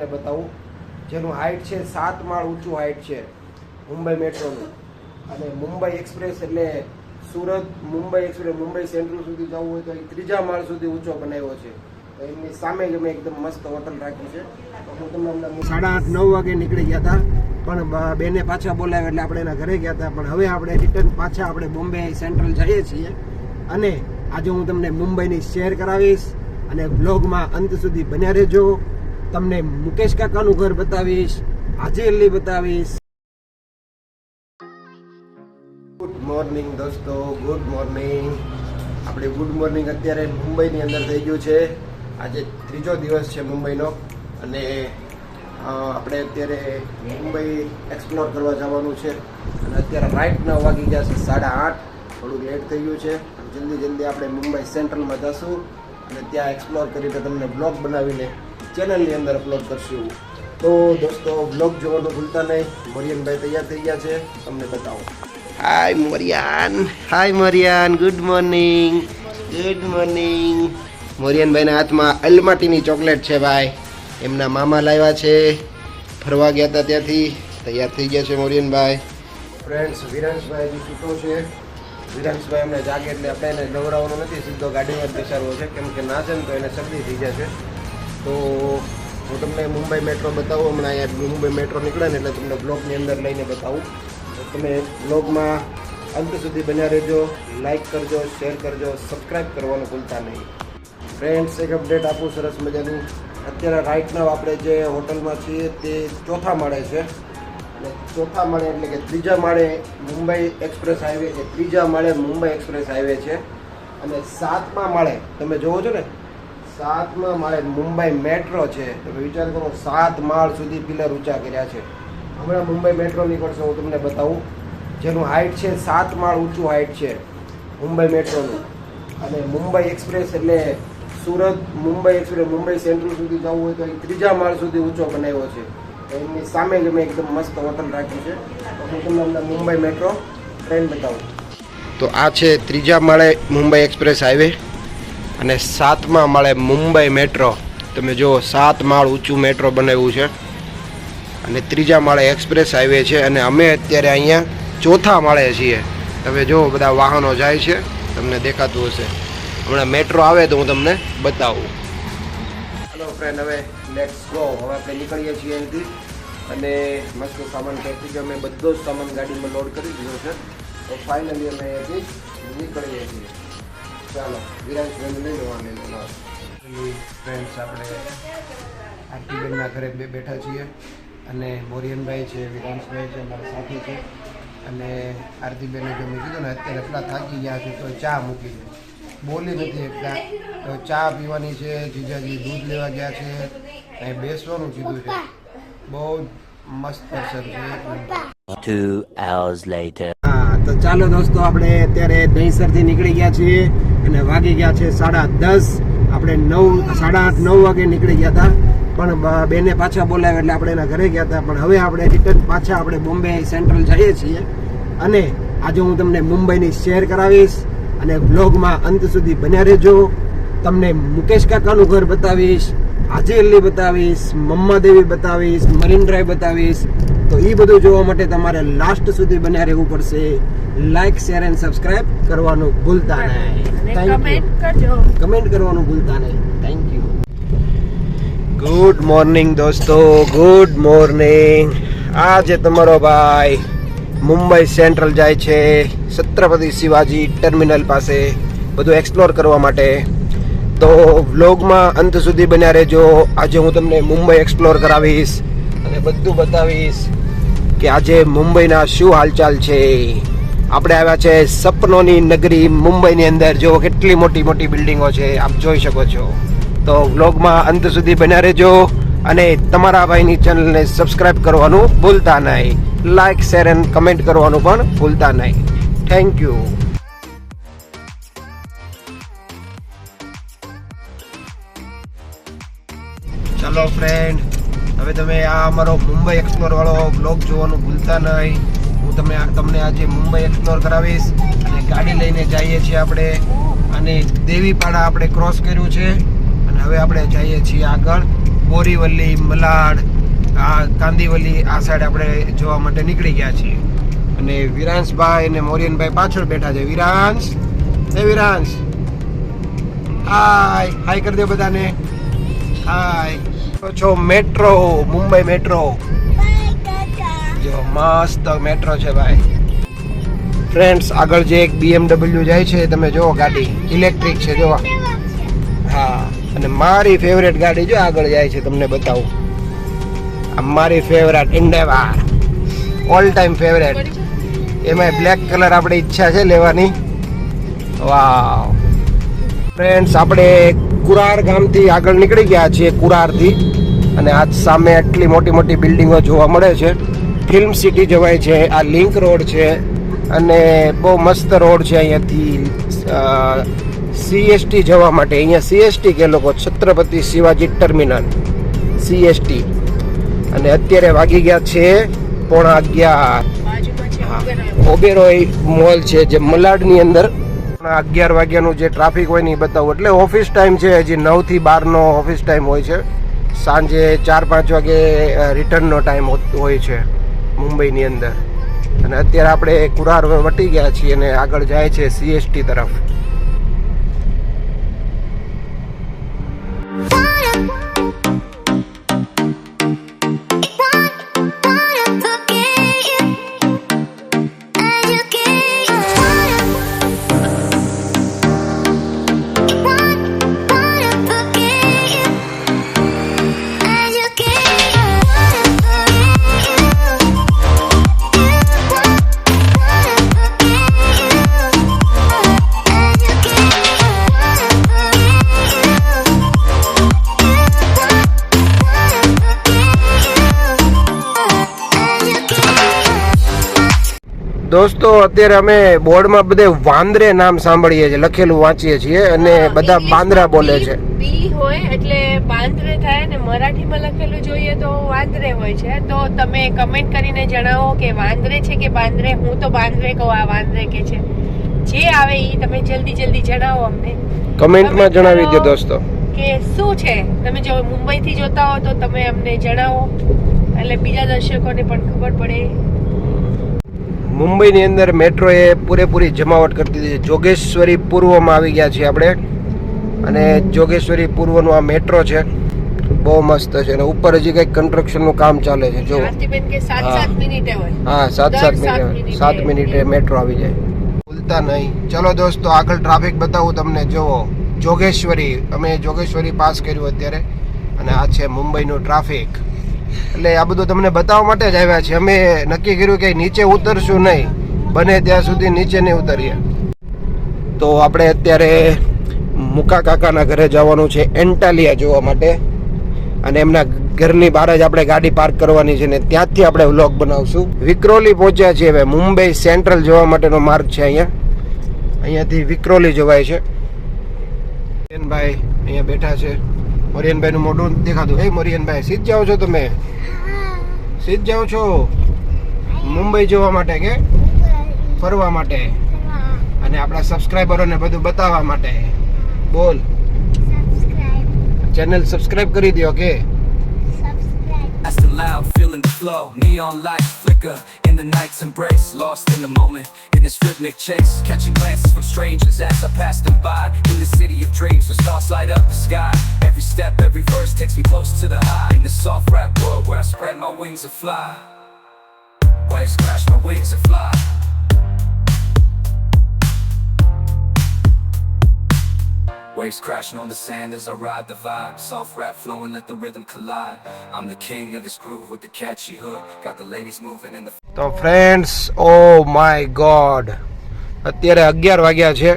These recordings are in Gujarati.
તમને બતાવું. જેનું હાઇટ છે સાત માળ ઊંચું હાઇટ છે મુંબઈ મેટ્રોનું. અને મુંબઈ એક્સપ્રેસ એટલે સુરત, મુંબઈ એક્સપ્રેસ મુંબઈ સેન્ટ્રલ સુધી જવું હોય તો એ ત્રીજા માળ સુધી ઊંચો બનાવ્યો છે. તો એમની સામે જ અમે એકદમ મસ્ત હોટલ રાખી છે. હું તમને સાડા આઠ, નવ વાગે નીકળી ગયા હતા. પણ બેને પાછા બોલાવ્યા એટલે આપણે એના ઘરે ગયા હતા. પણ હવે આપણે રિટર્ન પાછા આપણે બોમ્બે સેન્ટ્રલ જઈએ છીએ. અને આજે હું તમને મુંબઈની શેર કરાવીશ. અને બ્લોગમાં અંત સુધી બન્યા રહેજો. તમને મુકેશ કાકાનું ઘર બતાવીશ આજે અલ્લી બતાવીશ. ગુડ મોર્નિંગ દોસ્તો. ગુડ મોર્નિંગ આપણે ગુડ મોર્નિંગ અત્યારે મુંબઈની અંદર થઈ ગયું છે. આજે ત્રીજો દિવસ છે મુંબઈનો અને આપણે અત્યારે મુંબઈ એક્સપ્લોર કરવા જવાનું છે. અને અત્યારે રાઈટ નવ વાગી ગયા છે, સાડા આઠ. થોડુંક લેટ થઈ ગયું છે. જલ્દી જલ્દી આપણે મુંબઈ સેન્ટ્રલમાં જશું. અને ત્યાં એક્સપ્લોર કરીને તમને બ્લોગ બનાવીને ચેનલની અંદર અપલોડ કરશું. તો દોસ્તો બ્લોગ જોવાનું ભૂલતા નહીં. મોરિયનભાઈ તૈયાર થઈ ગયા છે. તમને બતાવો. હાય મોરિયાન હાય મોરિયાન ગુડ મોર્નિંગ ગુડ મોર્નિંગ મોરિયનભાઈના હાથમાં અલમાટીની ચોકલેટ છે ભાઈ. એમના મામા લાવ્યા છે. ફરવા ગયા હતા ત્યાંથી. તૈયાર થઈ ગયા છે મોરિયનભાઈ ફ્રેન્ડ્સ વિરાંશભાઈ હજી છૂટો છે. વિરાંશભાઈ અમને જાગે એટલે આપણે એને નવરાવવાનો નથી સીધો ગાડીમાં જ બેસાડવો છે. કેમ કે ના છે ને તો એને શરદી થઈ જશે. તો હું તમને મુંબઈ મેટ્રો બતાવું. હમણાં અહીંયા મુંબઈ મેટ્રો નીકળે ને એટલે તમને બ્લોગની અંદર લઈને બતાવું. તમે બ્લોગમાં અંત સુધી બન્યા રહેજો. લાઇક કરજો, શેર કરજો સબસ્ક્રાઈબ કરવાનું ભૂલતા નહીં. ફ્રેન્ડ્સ, એક અપડેટ આપું સરસ મજાની. અત્યારે રાઈટ નાવ આપણે જે હોટલમાં છીએ તે ચોથા માળે છે. અને ચોથા માળે એટલે કે ત્રીજા માળે મુંબઈ એક્સપ્રેસ હાઈવે છે. ત્રીજા માળે મુંબઈ એક્સપ્રેસ હાઈવે છે. અને સાતમા માળે તમે જોવો છો ને સાતમા માળે મુંબઈ મેટ્રો છે. તો વિચાર કરો, સાત માળ સુધી પિલર ઊંચા કર્યા છે. હમણાં મુંબઈ મેટ્રો નીકળશે, હું તમને બતાવું. જેનું હાઇટ છે, સાત માળ ઊંચું હાઇટ છે મુંબઈ મેટ્રોનું. અને મુંબઈ એક્સપ્રેસ એટલે સુરત, મુંબઈ એક્સપ્રેસ, મુંબઈ સેન્ટ્રલ સુધી જવું હોય તો એ ત્રીજા માળ સુધી ઊંચો બનાવ્યો છે. એમની સામે જ અમે એકદમ મસ્ત હોટલ રાખી છે. હું તમને હમણાં મુંબઈ મેટ્રો ટ્રેન બતાવું. તો આ છે ત્રીજા માળે મુંબઈ એક્સપ્રેસ હાઈવે. અને સાતમા માળે મુંબઈ મેટ્રો. તમે જુઓ, સાત માળ ઊંચું મેટ્રો બનાવ્યું છે. અને ત્રીજા માળે એક્સપ્રેસ હાઈવે છે અને અમે અત્યારે અહીંયા ચોથા માળે છીએ. તમે જુઓ, બધા વાહનો જાય છે. તમને દેખાતું હશે. હમણાં મેટ્રો આવે તો હું તમને બતાવું. હલો ફ્રેન્ડ હવે લેટ્સ ગો હવે આપણે નીકળીએ છીએ અહીંથી. અને મસ્ત સામાન ટેક્સી અમે બધો જ સામાન ગાડીમાં લોડ કરી દીધો છે. તો ફાઇનલી અમે અહીંથી નીકળીએ છીએ. ચાલો વિરાંશભાઈને લઈ લેવાની ફ્રેન્ડ્સ આપણે આરતીબેનના ઘરે બે બેઠા છીએ અને મોરિયનભાઈ છે વિરાંશભાઈ છે મારા સાથી છે. અને આરતીબેને જો મેં કીધું ને અત્યારે એટલા થાકી ગયા છે તો ચા મૂકી છે બોલી નથી એકલા તો ચા પીવાની છે જીજાજી દૂધ લેવા ગયા છે. અહીં બેસવાનું કીધું છે. બહુ મસ્ત દર્શન છે. હા તો ચાલો દોસ્તો આપણે અત્યારે દહીસરથી નીકળી ગયા છીએ. અને વાગી ગયા છે સાડા દસ. આપણે નવ, સાડા આઠ, નવ વાગે નીકળી ગયા હતા. પણ બેને પાછા બોલાવ્યા એટલે આપણે એના ઘરે ગયા હતા. પણ હવે આપણે રિટર્ન પાછા આપણે બોમ્બે સેન્ટ્રલ જઈએ છીએ. અને આજે હું તમને મુંબઈની શેર કરાવીશ અને બ્લોગમાં અંત સુધી બન્યા રહેજો. તમને મુકેશ કાકાનું ઘર બતાવીશ, આજે અલ્લી બતાવીશ, મમ્મા દેવી બતાવીશ, મરીન ડ્રાઈવ બતાવીશ. તો એ બધું જોવા માટે તમારે લાસ્ટ સુધી બન્યા રહેવું પડશે. લાઈક શેર એન્ડ સબસ્ક્રાઇબ કરવાનું ભૂલતા નહીં. કમેન્ટ કરજો. કમેન્ટ કરવાનું ભૂલતા નહીં. થેન્ક યુ ગુડ મોર્નિંગ દોસ્તો. ગુડ મોર્નિંગ આજે તમારો ભાઈ મુંબઈ સેન્ટ્રલ જાય છે છત્રપતિ શિવાજી ટર્મિનલ પાસે બધું એક્સપ્લોર કરવા માટે. તો વ્લોગમાં અંત સુધી બન્યા રહેજો. આજે હું તમને મુંબઈ એક્સપ્લોર કરાવીશ અને બધું બતાવીશ કે આજે મુંબઈના શું હાલચાલ છે. આપણે આવ્યા છે સપનોની નગરી મુંબઈની અંદર. જો કેટલી મોટી મોટી બિલ્ડિંગો છે, આપ જોઈ શકો છો. તો વ્લોગમાં અંત સુધી બન્યા રહેજો અને તમારા ભાઈની ચેનલને સબસ્ક્રાઇબ કરવાનું ભૂલતા નહીં. લાઈક શેર એન્ડ કમેન્ટ કરવાનું પણ ભૂલતા નહીં. થેન્ક યુ ચાલો ફ્રેન્ડ હવે તમે આ અમારો મુંબઈ એક્સપ્લોર વાળો બ્લોગ જોવાનું ભૂલતા નહીં. હું તમને તમને આજે મુંબઈ એક્સપ્લોર કરાવીશ અને ગાડી લઈને જઈએ છીએ આપણે. અને દેવીપાડા આપણે ક્રોસ કર્યું છે. અને હવે આપણે જઈએ છીએ આગળ. બોરીવલી, મલાડ, આ કાંદીવલી આ સાઈડ આપણે જોવા માટે નીકળી ગયા છીએ. અને વિરાંશભાઈ અને મોરિયનભાઈ પાછળ બેઠા છે. વિરાંશ! હે વિરાંશ! હાય! હાય કરી દે બધાને. હાય! છો, મેટ્રો, મુંબઈ મેટ્રો. જો મસ્ત મેટ્રો છે ભાઈ. ફ્રેન્ડ્સ આગળ જે એક BMW જાય છે, તમે જુઓ ગાડી. ઇલેક્ટ્રિક છે જો હા, અને મારી ફેવરેટ ગાડી જો આગળ જાય છે, તમને બતાવું. આ મારી favourite Endeavour all time favourite એમાં બ્લેક કલર આપણે ઈચ્છા છે લેવાની. વાવ ફ્રેન્ડ્સ આપણે કુરાર ગામથી આગળ નીકળી ગયા છીએ, કુરારથી. અને આજ સામે આટલી મોટી મોટી બિલ્ડિંગો જોવા મળે છે. ફિલ્મ સિટી જવાય છે, આ લિંક રોડ છે અને બહુ મસ્ત રોડ છે અહીંયાથી સીએસટી જવા માટે. અહીંયા સીએસટી કે લોકો છત્રપતિ શિવાજી ટર્મિનલ. સીએસટી અને અત્યારે વાગી ગયા છે પોણા અગિયાર. ઓબેરોય મોલ છે જે મલાડની અંદર. અગિયાર વાગ્યાનું જે ટ્રાફિક હોય ને એ બતાવું. એટલે ઓફિસ ટાઈમ છે, હજી નવથી બારનો ઓફિસ ટાઈમ હોય છે. સાંજે ચાર પાંચ વાગે રિટર્નનો ટાઈમ હોય છે. મુંબઈની અંદર. અને અત્યારે આપણે કુરાર વટી ગયા છીએ અને આગળ જાય છે સીએસટી તરફ. દોસ્તો અત્યારે અમે બોર્ડમાં બધે વાંદરે નામ સાંભળીએ છીએ લખેલું વાંચીએ છીએ અને બધા બાંદ્રા બોલે છે. બી હોય એટલે બાંદ્રે થાય ને મરાઠીમાં લખેલું જોઈએ તો વાંદરે હોય છે. તો તમે કમેન્ટ કરીને જણાવો કે વાંદરે છે કે બાંદ્રે? હું તો બાંદરે કહું આ વાંદરે કે છે. જે આવે એ તમે જલ્દી જલ્દી જણાવો અમને. કમેન્ટમાં જણાવી દો દોસ્તો. કે શું છે? તમે જો મુંબઈથી જોતા હો તો તમે અમને જણાવો. એટલે બીજા દર્શકોને પણ ખબર પડે. મુંબઈની અંદર મેટ્રોએ પૂરેપૂરી જમાવટ કરી દીધી છે. જોગેશ્વરી પૂર્વમાં આવી ગયા છીએ આપણે. અને જોગેશ્વરી પૂર્વનું આ મેટ્રો છે બહુ મસ્ત છે. અને ઉપર હજી કંઈક કન્સ્ટ્રક્શનનું કામ ચાલે છે. જો. હા. સાત હા સાત મિનિટે. સાત મિનિટે મેટ્રો આવી જાય. ભૂલતા નહીં. ચલો દોસ્તો આગળ ટ્રાફિક બતાવું તમને. જુઓ જોગેશ્વરી અમે જોગેશ્વરી પાસ કર્યું અત્યારે. અને આ છે મુંબઈનું ટ્રાફિક એટલે આ બધું તમને બતાવવા માટે જ આવ્યા છે અમે નક્કી કર્યું કે નીચે ઉતરશું નહીં. બને ત્યાં સુધી નીચે નહીં ઉતરીએ. તો આપણે અત્યારે મુકા કાકાના ઘરે જવાનું છે એન્ટાલિયા જોવા માટે. અને એમના ઘરની બહાર જ આપણે ગાડી પાર્ક કરવાની છે ને ત્યાંથી આપણે વ્લોગ બનાવશું. વિક્રોલી પહોંચ્યા છીએ હવે. મુંબઈ સેન્ટ્રલ જોવા માટેનો માર્ગ છે અહીંયા. અહીંયાથી વિક્રોલી જવાય છે. મોરિયનભાઈ અહીંયા બેઠા છે. મોરિયનભાઈ નું મોઢું દેખાતું. એ મરિયનભાઈ સીધ જાઓ છો તમે? સીધ જાઓ છો? મુંબઈ જોવા માટે કે ફરવા માટે? અને આપણા સબસ્ક્રાઈબરોને બધું બતાવવા માટે. બોલ. ચેનલ સબસ્ક્રાઇબ કરી દો કે? That's the loud, feeling the flow. Neon lights flicker in the night's embrace. Lost in the moment, in this rhythmic chase. Catching glances from strangers as I pass them by. In the city of dreams, where stars light up the sky. Every step, every verse takes me close to the high. In the soft rap world where I spread my wings and fly. Waves crash my wings and fly. Waves crashing on the sand as I ride the vibe. Soft rap flowing, let the rhythm collide. I'm the king of this groove with the catchy hook. Got the ladies moving in the તો ફ્રેન્ડ્સ ઓ માય ગોડ અત્યારે અગિયાર વાગ્યા છે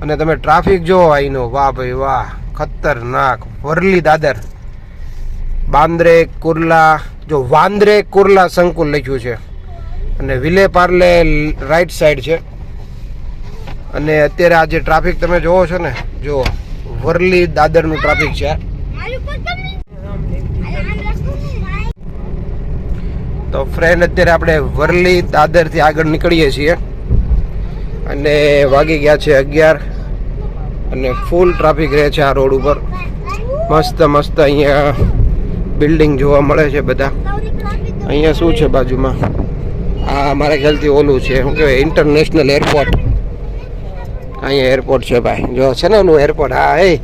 અને તમે ટ્રાફિક જોવો અહીંનો વાહ ભાઈ વાહ ખતરનાક વરલી દાદર બાંદ્રે કુર્લા જો વાંદ્રે કુર્લા સંકુલ લખ્યું છે અને વિલે પાર્લે રાઈટ સાઈડ છે અને અત્યારે આ જે ટ્રાફિક તમે જોવો છો ને, જો, વરલી દાદરનું ટ્રાફિક છે. તો ફ્રેન્ડ અત્યારે આપણે વરલી દાદરથી આગળ નીકળીએ છીએ. અને વાગી ગયા છે અગિયાર અને ફૂલ ટ્રાફિક રહે છે આ રોડ ઉપર. મસ્ત મસ્ત અહીંયા બિલ્ડિંગ જોવા મળે છે બધા. અહીંયા શું છે બાજુમાં? આ મારા ખ્યાલથી ઓલું છે, શું કહેવાય ઇન્ટરનેશનલ એરપોર્ટ અહીંયા એરપોર્ટ છે ભાઈ. જો છે ને ઓલું એરપોર્ટ હા, એ.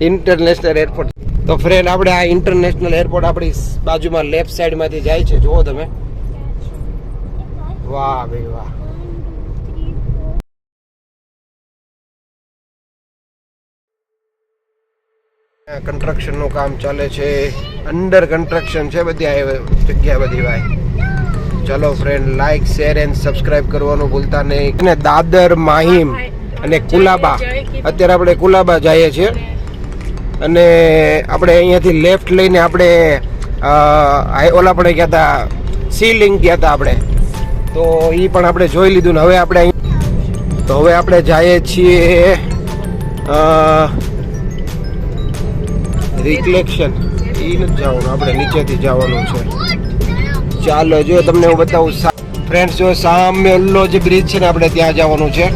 ઇન્ટરનેશનલ એરપોર્ટ તો ફ્રેન્ડ આપણે આ ઇન્ટરનેશનલ એરપોર્ટ આપણી બાજુમાં લેફ્ટ સાઈડમાંથી જાય છે. જુઓ તમે. વાહ, ભાઈ, વાહ. કન્સ્ટ્રક્શનનું કામ ચાલે છે. અંડર કન્સ્ટ્રક્શન છે બધી જગ્યા બધી ભાઈ. ચલો friend like share and subscribe કરવાનું ભૂલતા નહીં. અને દાદર માહિમ. અને કુલાબા. અત્યારે આપણે કુલાબા જઈએ છીએ. અને આપણે અહીંયાથી લેફ્ટ લઈને આપણે ઓલા આપણે ગયા હતા સીલિંગ ગયા હતા આપણે. તો એ પણ આપણે જોઈ લીધું ને હવે આપણે અહીં તો હવે આપણે જઈએ છીએ રિફ્લેક્શન એ નથી જવાનું, આપણે નીચેથી જવાનું છે. ચાલો, જો તમને હું બતાવું ફ્રેન્ડ્સ જો સામે ઓલો જે બ્રિજ છે ને, આપણે ત્યાં જવાનું છે.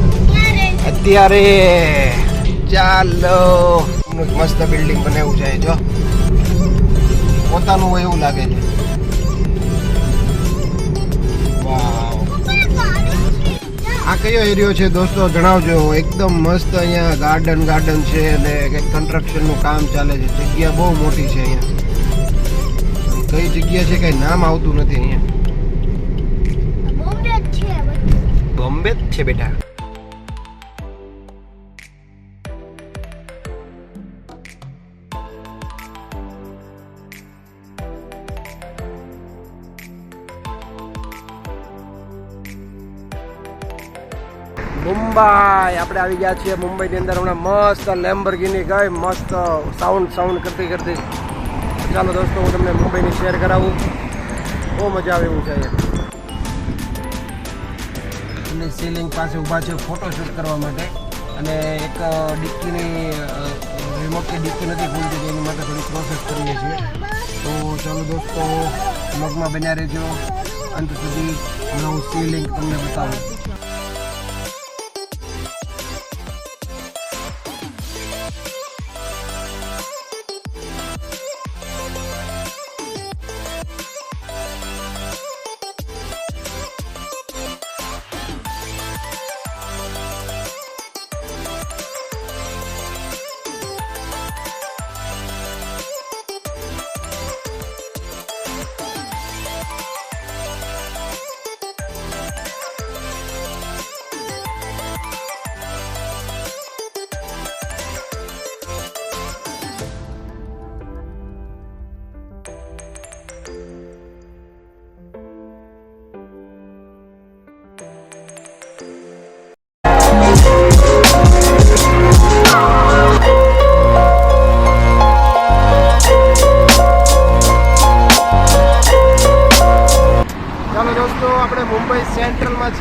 અત્યારે ચાલો. મસ્ત બિલ્ડિંગ બનાવ્યું છે જો. પોતાનું હોય એવું લાગે છે. આ કયો એરિયો છે દોસ્તો? જણાવજો. એકદમ મસ્ત અહીંયા ગાર્ડન ગાર્ડન છે અને કંઈક કન્સ્ટ્રક્શનનું કામ ચાલે છે. જગ્યા બહુ મોટી છે અહીંયા. કઈ જગ્યા છે કઈ નામ આવતું નથી અહીંયા. બોમ્બે જ છે બેટા. મુંબઈ. આપણે આવી ગયા છીએ મુંબઈની અંદર હમણાં મસ્ત લેમ્બરગીની ગઈ મસ્ત સાઉન્ડ સાઉન્ડ કરતી કરતી. ચાલો દોસ્તો, હું તમને મુંબઈની શેર કરાવું. બહુ મજા આવે એવું છે અને સીલિંગ પાસે ઊભા છે ફોટોશૂટ કરવા માટે. અને એક ડિક્કીની રિમોટ કે ડિક્કી નથી ખુલતી એની માટે થોડી પ્રોસેસ કરીએ છીએ. તો ચાલો દોસ્તો, મગમાં બન્યા રહેજો. અંત સુધી નવું સીલિંગ તમને બતાવું.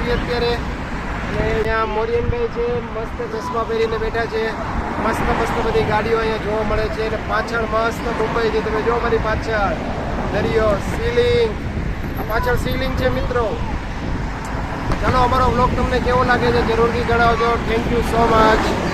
છીએ અત્યારે. અને અહીંયા મોરિયનભાઈ છે, મસ્ત ચશ્મા પહેરીને બેઠા છે. મસ્ત મસ્ત બધી ગાડીઓ અહીંયા જોવા મળે છે. અને પાછળ મસ્ત મુંબઈ છે. તમે જો મારી પાછળ. દરિયો સીલિંગ પાછળ સીલિંગ છે મિત્રો. ચાલો અમારો વ્લોગ તમને કેવો લાગે છે જરૂરથી જણાવજો. Thank you so much